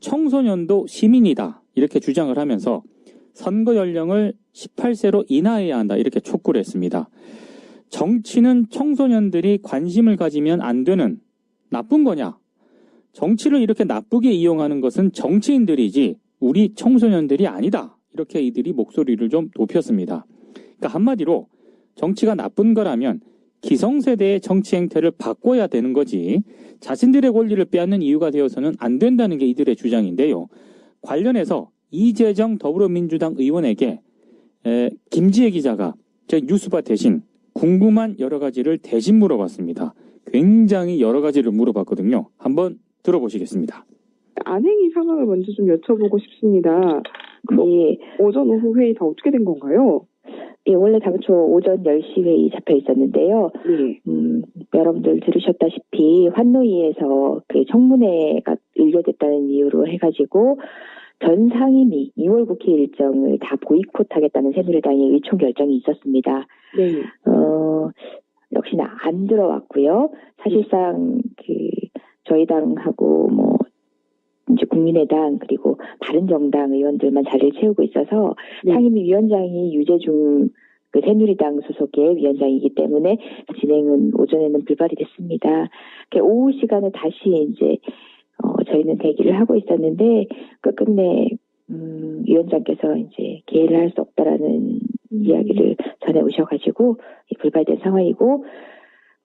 청소년도 시민이다 이렇게 주장을 하면서 선거 연령을 18세로 인하해야 한다 이렇게 촉구를 했습니다. 정치는 청소년들이 관심을 가지면 안 되는 나쁜 거냐? 정치를 이렇게 나쁘게 이용하는 것은 정치인들이지 우리 청소년들이 아니다. 이렇게 이들이 목소리를 좀 높였습니다. 그러니까 한마디로 정치가 나쁜 거라면 기성세대의 정치 행태를 바꿔야 되는 거지 자신들의 권리를 빼앗는 이유가 되어서는 안 된다는 게 이들의 주장인데요. 관련해서 이재정 더불어민주당 의원에게 에, 김지혜 기자가 저 뉴스바 대신 궁금한 여러 가지를 대신 물어봤습니다. 굉장히 여러 가지를 물어봤거든요. 한번 들어보시겠습니다. 안행이 상황을 먼저 좀 여쭤보고 싶습니다. 그 예, 오전 오후 회의 다 어떻게 된 건가요? 예, 원래 당초 오전 10시 회의 잡혀 있었는데요. 네. 음, 여러분들 들으셨다시피 환노위에서 그 청문회가 의결됐다는 이유로 해가지고 전 상임위 2월 국회 일정을 다 보이콧하겠다는 새누리당의 의총 결정이 있었습니다. 네. 어, 역시나 안 들어왔고요. 사실상 그 저희 당하고 뭐 이제 국민의당 그리고 다른 정당 의원들만 자리를 채우고 있어서 네. 상임위 위원장이 유재중 그 새누리당 소속의 위원장이기 때문에 진행은 오전에는 불발이 됐습니다. 그 오후 시간에 다시 이제 어, 저희는 대기를 하고 있었는데 끝끝내 음, 위원장께서 이제 개의를 할 수 없다라는 이야기를 전해 오셔가지고 불발된 상황이고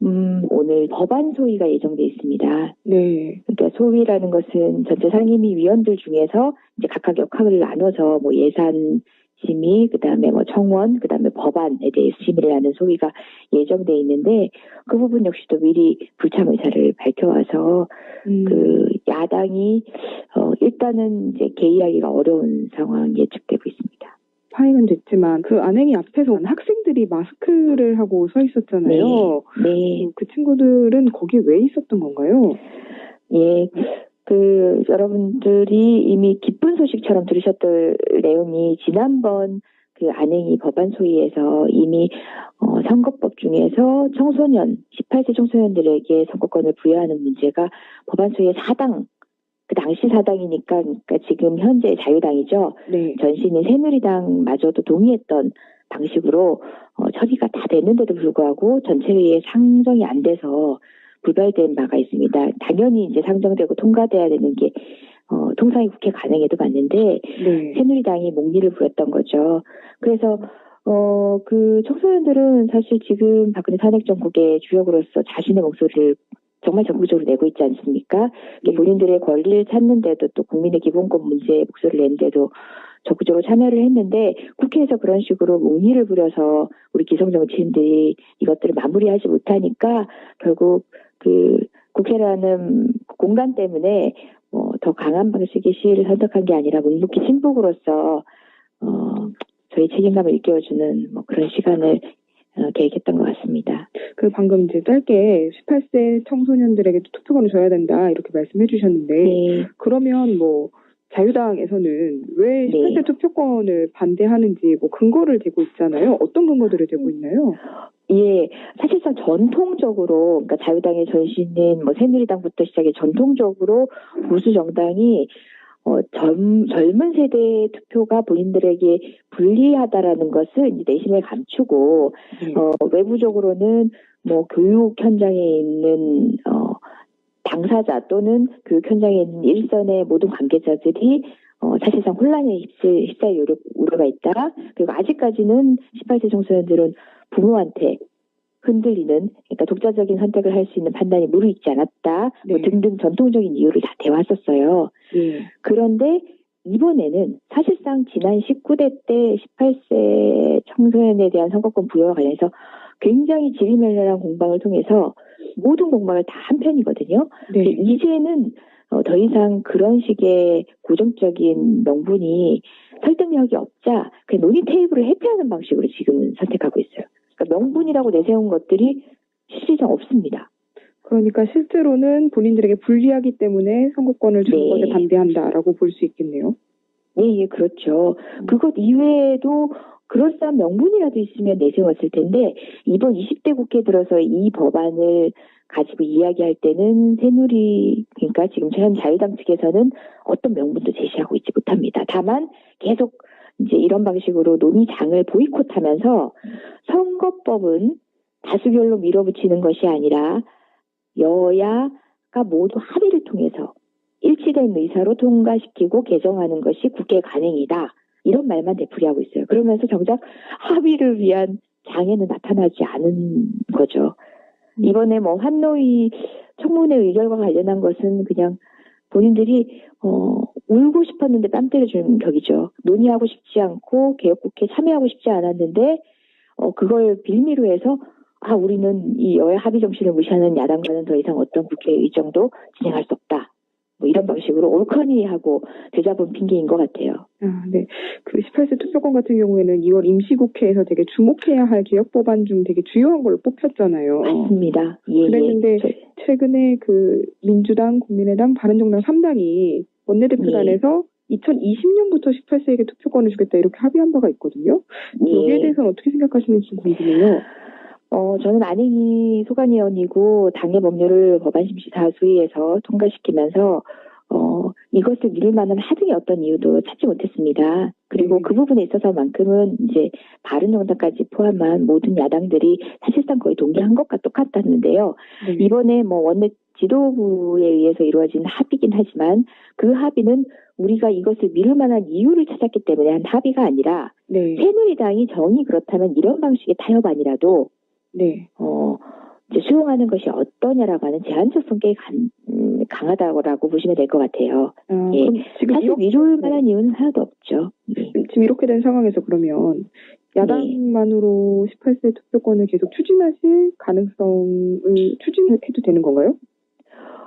음, 오늘 법안 소위가 예정돼 있습니다. 네. 그러니까 소위라는 것은 전체 상임위 위원들 중에서 이제 각각 역할을 나눠서 뭐 예산 심의, 그 다음에 뭐 청원, 그 다음에 법안에 대해서 심의를 하는 소위가 예정돼 있는데 그 부분 역시도 미리 불참 의사를 밝혀와서 음, 그 야당이 어 일단은 이제 개의하기가 어려운 상황 예측되고 있습니다. 파행은 됐지만 그 안행이 앞에서 학생들이 마스크를 하고 서 있었잖아요. 네. 그 친구들은 거기 왜 있었던 건가요? 예. 그 여러분들이 이미 기쁜 소식처럼 들으셨던 내용이 지난번 그 안행이 법안 소위에서 이미 어, 선거법 중에서 청소년 18세 청소년들에게 선거권을 부여하는 문제가 법안 소위의 사당 그 당시 사당이니까 그러니까 지금 현재 자유당이죠. 네. 전신인 새누리당마저도 동의했던 방식으로 어, 처리가 다 됐는데도 불구하고 전체 회의에 상정이 안 돼서 불발된 바가 있습니다. 당연히 이제 상정되고 통과돼야 되는 게 어, 통상의 국회 관행에도 맞는데 네. 새누리당이 목리를 부렸던 거죠. 그래서 어, 그 청소년들은 사실 지금 박근혜 탄핵 정국의 주역으로서 자신의 목소리를 정말 적극적으로 내고 있지 않습니까? 이게 본인들의 권리를 찾는데도 또 국민의 기본권 문제에 목소리를 낸데도 적극적으로 참여를 했는데 국회에서 그런 식으로 목리를 부려서 우리 기성 정치인들이 이것들을 마무리하지 못하니까 결국 그 국회라는 공간 때문에 뭐더 강한 방식의 시위를 선택한 게 아니라 묵묵히 친북으로서 어 저희 책임감을 일깨워주는 뭐 그런 시간을 어, 계획했던 것 같습니다. 그 방금 이제 짧게 18세 청소년들에게 투표권을 줘야 된다 이렇게 말씀해 주셨는데 네. 그러면 뭐 자유당에서는 왜 네. 18세 투표권을 반대하는지 뭐 근거를 대고 있잖아요. 어떤 근거들을 대고 있나요? 예, 사실상 전통적으로, 그러니까 자유당의 전신인 뭐 새누리당부터 시작해 전통적으로 보수 정당이 어, 젊, 젊은 세대의 투표가 본인들에게 불리하다라는 것을 내심에 감추고, 네. 어, 외부적으로는 뭐 교육 현장에 있는, 어, 당사자 또는 교육 현장에 있는 일선의 모든 관계자들이 어, 사실상 혼란에 휩쓸, 휩싸일 우려, 우려가 있다. 그리고 아직까지는 18세 청소년들은 부모한테 흔들리는, 그러니까 독자적인 선택을 할 수 있는 판단이 무르익지 않았다. 뭐 네. 등등 전통적인 이유를 다 대왔었어요. 예. 그런데 이번에는 사실상 지난 19대 때 18세 청소년에 대한 선거권 부여와 관련해서 굉장히 지리멸렬한 공방을 통해서 모든 공방을 다 한 편이거든요. 네. 이제는 어, 더 이상 그런 식의 고정적인 명분이 설득력이 없자 그 논의 테이블을 해체하는 방식으로 지금은 선택하고 있어요. 그러니까 명분이라고 내세운 것들이 실질상 없습니다. 그러니까 실제로는 본인들에게 불리하기 때문에 선거권을 주는 네. 것에 반대한다라고 볼 수 있겠네요. 예, 예, 그렇죠. 그것 이외에도 그럴싸한 명분이라도 있으면 내세웠을 텐데 이번 20대 국회 들어서 이 법안을 가지고 이야기할 때는 새누리 그러니까 지금 현 자유당 측에서는 어떤 명분도 제시하고 있지 못합니다. 다만 계속 이제 이런 방식으로 논의장을 보이콧하면서 선거법은 다수결로 밀어붙이는 것이 아니라 여야가 모두 합의를 통해서 일치된 의사로 통과시키고 개정하는 것이 국회 관행이다. 이런 말만 되풀이하고 있어요. 그러면서 정작 합의를 위한 장애는 나타나지 않은 거죠. 이번에 뭐 환노위 청문회 의결과 관련한 것은 그냥 본인들이 어 울고 싶었는데 뺨 때려주는 격이죠. 논의하고 싶지 않고 개혁국회 참여하고 싶지 않았는데 어 그걸 빌미로 해서 아 우리는 이 여야 합의 정신을 무시하는 야당과는 더 이상 어떤 국회 의정도 진행할 수 없다. 뭐 이런 방식으로 옳거니 하고 되잡은 핑계인 것 같아요. 아, 네. 그 18세 투표권 같은 경우에는 2월 임시국회에서 되게 주목해야 할 개혁 법안 중 되게 주요한 걸로 뽑혔잖아요. 맞습니다. 예, 그랬는데 예. 저- 최근에 그 민주당, 국민의당, 바른정당 3당이 원내대표단에서 2020년부터 18세에게 투표권을 주겠다 이렇게 합의한 바가 있거든요. 여기에 예. 대해서는 어떻게 생각하시는지 궁금해요. 어, 저는 안행이 소관위원이고 당의 법률을 법안심시 다수위에서 통과시키면서 어, 이것을 미룰 만한 하등의 어떤 이유도 찾지 못했습니다. 그리고 네. 그 부분에 있어서만큼은 이제 바른정당까지 포함한 모든 야당들이 사실상 거의 동의한 것과 똑같았는데요. 네. 이번에 뭐 원내 지도부에 의해서 이루어진 합의긴 하지만 그 합의는 우리가 이것을 미룰 만한 이유를 찾았기 때문에 한 합의가 아니라 네. 새누리당이 정이 그렇다면 이런 방식의 타협안이라도 네. 어, 이제 수용하는 것이 어떠냐라고 하는 제한적성 꽤 강, 음, 강하다고 보시면 될 것 같아요. 아, 예. 지금 사실 이렇게, 미룰 만한 이유는 하나도 없죠. 예. 지금 이렇게 된 상황에서 그러면 야당만으로 18세 투표권을 계속 추진하실 가능성을 추진해도 되는 건가요?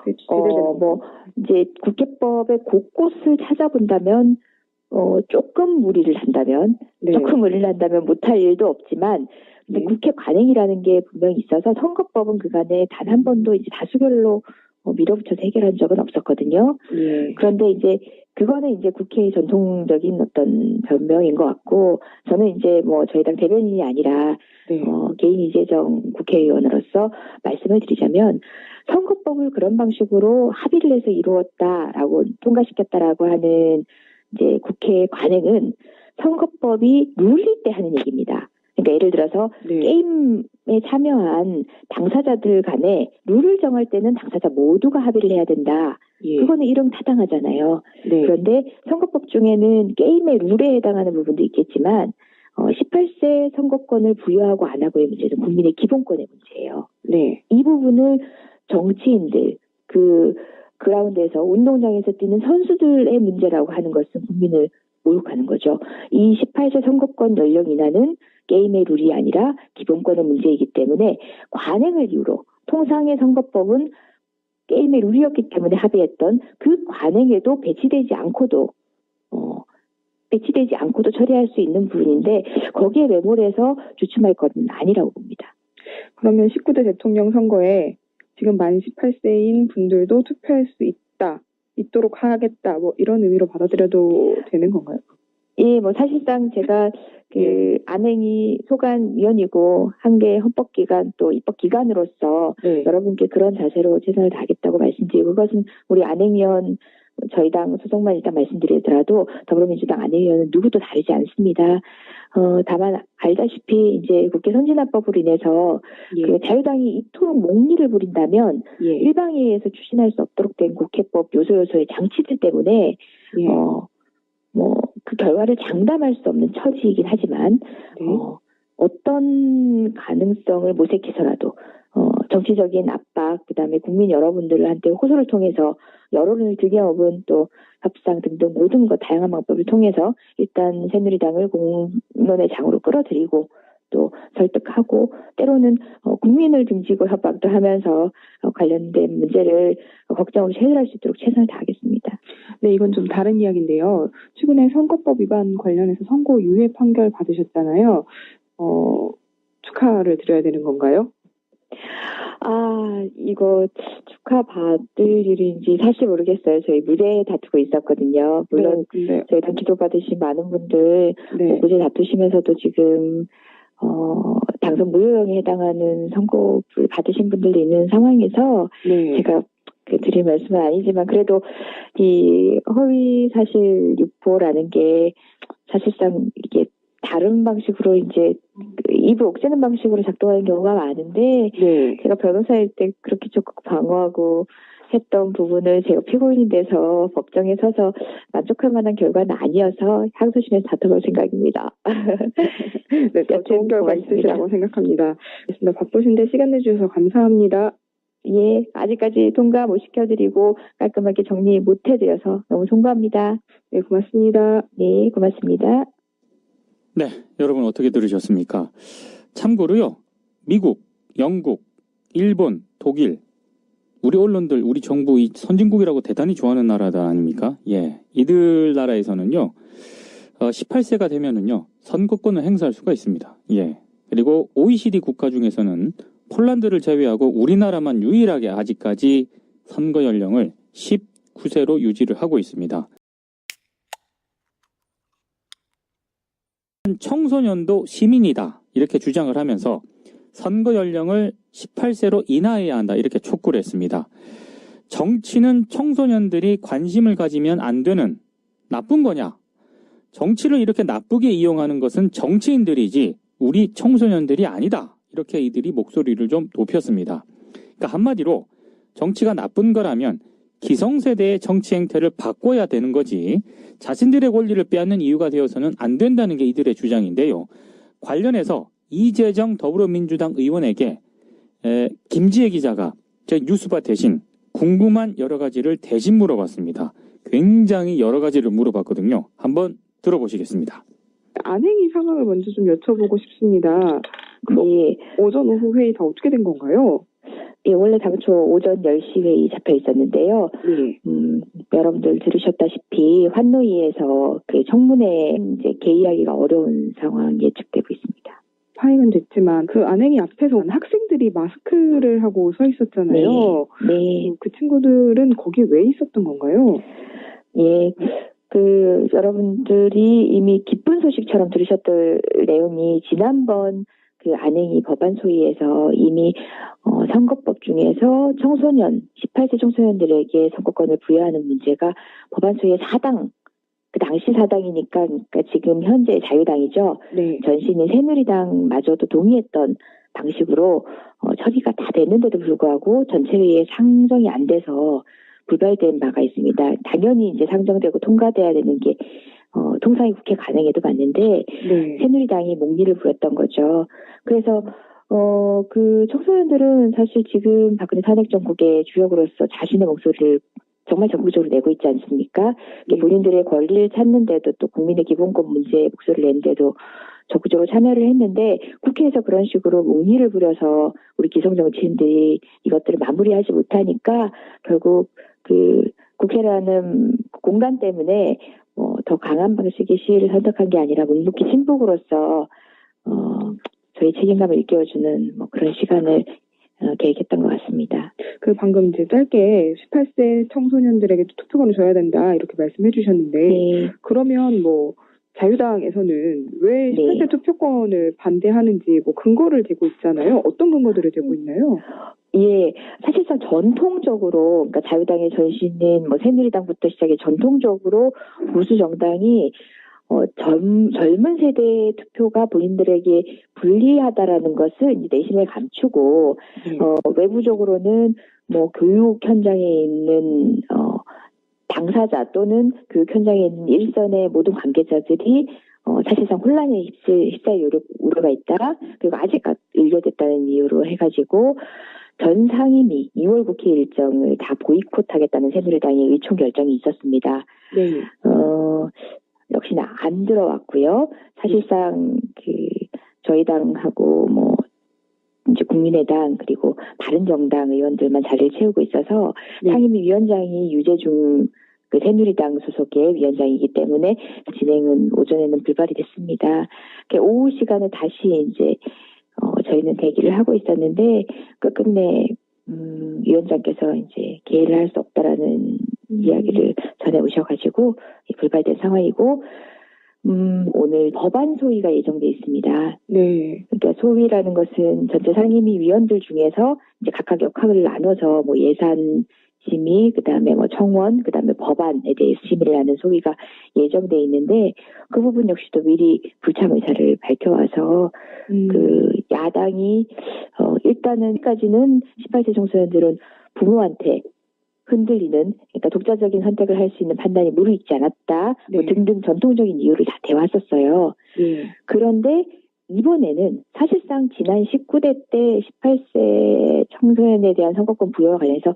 네, 어, 뭐, 이제 국회법의 곳곳을 찾아본다면, 어, 조금 무리를 한다면, 네. 조금 무리를 한다면 못할 일도 없지만, 근데 네. 국회 관행이라는 게 분명히 있어서 선거법은 그간에 단 한 번도 이제 다수결로 어, 밀어붙여서 해결한 적은 없었거든요. 예. 그런데 이제 그거는 이제 국회의 전통적인 어떤 변명인 것 같고 저는 이제 뭐 저희 당 대변인이 아니라 네. 어, 개인 이재정 국회의원으로서 말씀을 드리자면 선거법을 그런 방식으로 합의를 해서 이루었다라고 통과시켰다라고 하는 이제 국회 관행은 선거법이 룰일 때 하는 얘기입니다. 그러니까 예를 들어서 네. 게임에 참여한 당사자들 간에 룰을 정할 때는 당사자 모두가 합의를 해야 된다. 예. 그거는 일용 타당하잖아요. 네. 그런데 선거법 중에는 게임의 룰에 해당하는 부분도 있겠지만 어, 18세 선거권을 부여하고 안 하고의 문제는 국민의 기본권의 문제예요. 네. 이 부분을 정치인들 그 그라운드에서 운동장에서 뛰는 선수들의 문제라고 하는 것은 국민을 모욕하는 거죠. 이 18세 선거권 연령 인하는 게임의 룰이 아니라 기본권의 문제이기 때문에 관행을 이유로 통상의 선거법은 게임의 룰이었기 때문에 합의했던 그 관행에도 배치되지 않고도 어, 배치되지 않고도 처리할 수 있는 부분인데 거기에 매몰해서 주춤할 건 아니라고 봅니다. 그러면 19대 대통령 선거에 지금 만 18세인 분들도 투표할 수 있다. 있도록 하겠다. 뭐 이런 의미로 받아들여도 되는 건가요? 예, 뭐 사실상 제가 그 안행이 소관 위원이고 한개 헌법 기관 또 입법 기관으로서 네. 여러분께 그런 자세로 최선을 다하겠다고 말씀드리고 그것은 우리 안행 위원 저희 당 소속만 일단 말씀드리더라도 더불어민주당 안행위원은 누구도 다르지 않습니다. 어, 다만 알다시피 이제 국회 선진화법으로 인해서 예. 그 자유당이 이토록 목리를 부린다면 예. 일방위에서 추진할 수 없도록 된 국회법 요소 요소의 장치들 때문에 예. 어, 뭐, 그 결과를 장담할 수 없는 처지이긴 하지만, 네. 어, 어떤 가능성을 모색해서라도, 어, 정치적인 압박, 그 다음에 국민 여러분들한테 호소를 통해서 여론을 들여업은 또 협상 등등 모든 것 다양한 방법을 통해서 일단 새누리당을 공론의 장으로 끌어들이고 또 설득하고 때로는 어, 국민을 등지고 협박도 하면서 어, 관련된 문제를 어, 걱정 없이 해결할 수 있도록 최선을 다하겠습니다. 네, 이건 좀 다른 이야기인데요. 최근에 선거법 위반 관련해서 선고 유예 판결 받으셨잖아요. 어, 축하를 드려야 되는 건가요? 아, 이거 축하받을 일인지 사실 모르겠어요. 저희 무대 다투고 있었거든요. 물론 네, 근데 저희랑 기도 받으신 많은 분들 네. 무죄 다투시면서도 지금 어, 당선 무효형에 해당하는 선고를 받으신 분들도 있는 상황에서 네. 제가 그 드릴 말씀은 아니지만 그래도 이 허위 사실 유포라는 게 사실상 이게 다른 방식으로 이제 그 입을 옥죄는 방식으로 작동하는 경우가 많은데 네. 제가 변호사일 때 그렇게 적극 방어하고 했던 부분을 제가 피고인이 돼서 법정에 서서 만족할 만한 결과는 아니어서 항소심에서 다퉈볼 생각입니다. 네, 더 좋은 결과. 있으시라고 생각합니다. 알겠습니다. 바쁘신데 시간 내주셔서 감사합니다. 예, 아직까지 통과 못 시켜드리고 깔끔하게 정리 못 해드려서 너무 송구합니다. 네, 고맙습니다. 네, 고맙습니다. 네, 여러분 어떻게 들으셨습니까? 참고로요, 미국, 영국, 일본, 독일, 우리 언론들, 우리 정부 이 선진국이라고 대단히 좋아하는 나라들 아닙니까? 예, 이들 나라에서는요, 어, 18세가 되면은요, 선거권을 행사할 수가 있습니다. 예, 그리고 OECD 국가 중에서는 폴란드를 제외하고 우리나라만 유일하게 아직까지 선거 연령을 19세로 유지를 하고 있습니다. 청소년도 시민이다 이렇게 주장을 하면서 선거 연령을 18세로 인하해야 한다 이렇게 촉구를 했습니다. 정치는 청소년들이 관심을 가지면 안 되는 나쁜 거냐? 정치를 이렇게 나쁘게 이용하는 것은 정치인들이지 우리 청소년들이 아니다. 이렇게 이들이 목소리를 좀 높였습니다. 그러니까 한마디로 정치가 나쁜 거라면 기성세대의 정치 행태를 바꿔야 되는 거지 자신들의 권리를 빼앗는 이유가 되어서는 안 된다는 게 이들의 주장인데요. 관련해서 이재정 더불어민주당 의원에게 에, 김지혜 기자가 제 뉴스바 대신 궁금한 여러 가지를 대신 물어봤습니다. 굉장히 여러 가지를 물어봤거든요. 한번 들어보시겠습니다. 안행이 상황을 먼저 좀 여쭤보고 싶습니다. 예, 오전 오후 회의 다 어떻게 된 건가요? 예, 원래 당초 오전 10시 회의 잡혀 있었는데요. 네. 음, 여러분들 들으셨다시피 환노위에서 그 청문회 이제 개의하기가 어려운 상황 예측되고 있습니다. 파행은 됐지만 그 안행이 앞에서 학생들이 마스크를 하고 서 있었잖아요. 네, 그 친구들은 거기 왜 있었던 건가요? 예. 그 여러분들이 이미 기쁜 소식처럼 들으셨던 내용이 지난번 그 안행이 법안 소위에서 이미 어, 선거법 중에서 청소년 18세 청소년들에게 선거권을 부여하는 문제가 법안 소위의 사당 그 당시 사당이니까 그러니까 지금 현재 자유당이죠. 네. 전신인 새누리당마저도 동의했던 방식으로 어, 처리가 다 됐는데도 불구하고 전체 회의에 상정이 안 돼서 불발된 바가 있습니다. 당연히 이제 상정되고 통과돼야 되는 게 어, 통상이 국회 관행에도 맞는데 네. 새누리당이 목리를 부렸던 거죠. 그래서 어, 그 청소년들은 사실 지금 박근혜 탄핵 정국의 주역으로서 자신의 목소리를 정말 적극적으로 내고 있지 않습니까? 네. 본인들의 권리를 찾는데도 또 국민의 기본권 문제에 목소리를 낸데도 적극적으로 참여를 했는데 국회에서 그런 식으로 목리를 부려서 우리 기성 정치인들이 이것들을 마무리하지 못하니까 결국 그 국회라는 공간 때문에 뭐더 강한 방식의 시위를 선택한 게 아니라 묵묵히 친북으로서 어 저희 책임감을 일깨워주는 뭐 그런 시간을 어, 계획했던 것 같습니다. 그 방금 이제 짧게 18세 청소년들에게 투표권을 줘야 된다 이렇게 말씀해 주셨는데 네. 그러면 뭐 자유당에서는 왜 네. 18세 투표권을 반대하는지 뭐 근거를 대고 있잖아요. 어떤 근거들을 대고 있나요? 예, 사실상 전통적으로, 그러니까 자유당의 전신인 뭐 새누리당부터 시작해 전통적으로 보수 정당이 어, 젊, 젊은 세대의 투표가 본인들에게 불리하다라는 것을 내심에 감추고 네. 어, 외부적으로는 뭐 교육 현장에 있는 어, 당사자 또는 교육 현장에 있는 일선의 모든 관계자들이 어, 사실상 혼란에 휩쓸, 휩싸일 우려, 우려가 있다. 그리고 아직 의결됐다는 이유로 해가지고 전 상임위 2월 국회 일정을 다 보이콧하겠다는 새누리당의 의총 결정이 있었습니다. 네. 어, 역시나 안 들어왔고요. 사실상 그 저희 당하고 뭐 이제 국민의당 그리고 다른 정당 의원들만 자리를 채우고 있어서 네. 상임위 위원장이 유재중 그 새누리당 소속의 위원장이기 때문에 진행은 오전에는 불발이 됐습니다. 그 오후 시간에 다시 이제 어, 저희는 대기를 하고 있었는데 끝끝내 음, 위원장께서 이제 개의를 할 수 없다라는 이야기를 전해 오셔가지고 불발된 상황이고 음, 오늘 법안 소위가 예정돼 있습니다. 네. 그러니까 소위라는 것은 전체 상임위 위원들 중에서 이제 각각 역할을 나눠서 뭐 예산 심의, 그 다음에 뭐 청원, 그 다음에 법안에 대해서 심의를 하는 소위가 예정돼 있는데 그 부분 역시도 미리 불참 의사를 밝혀와서 음. 그 야당이 어 일단은까지는 18세 청소년들은 부모한테 흔들리는 그러니까 독자적인 선택을 할 수 있는 판단이 무르익지 않았다 뭐 네. 등등 전통적인 이유를 다 대왔었어요. 예. 그런데 이번에는 사실상 지난 19대 때 18세 청소년에 대한 선거권 부여와 관련해서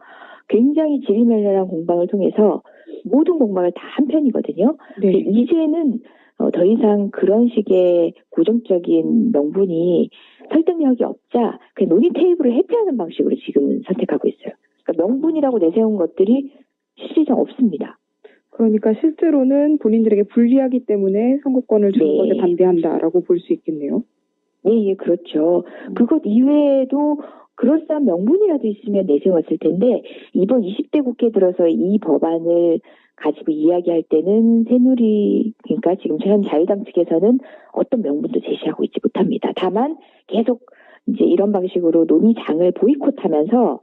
굉장히 지리멸렬한 공방을 통해서 모든 공방을 다 한 편이거든요. 네. 이제는 어, 더 이상 그런 식의 고정적인 명분이 설득력이 없자 그 논의 테이블을 해체하는 방식으로 지금은 선택하고 있어요. 그러니까 명분이라고 내세운 것들이 실질상 없습니다. 그러니까 실제로는 본인들에게 불리하기 때문에 선거권을 주는 네. 것에 반대한다라고 볼 수 있겠네요. 네, 예, 그렇죠. 그것 이외에도 그럴싸한 명분이라도 있으면 내세웠을 텐데 이번 20대 국회 들어서 이 법안을 가지고 이야기할 때는 새누리 그러니까 지금 현 자유당 측에서는 어떤 명분도 제시하고 있지 못합니다. 다만 계속 이제 이런 방식으로 논의장을 보이콧하면서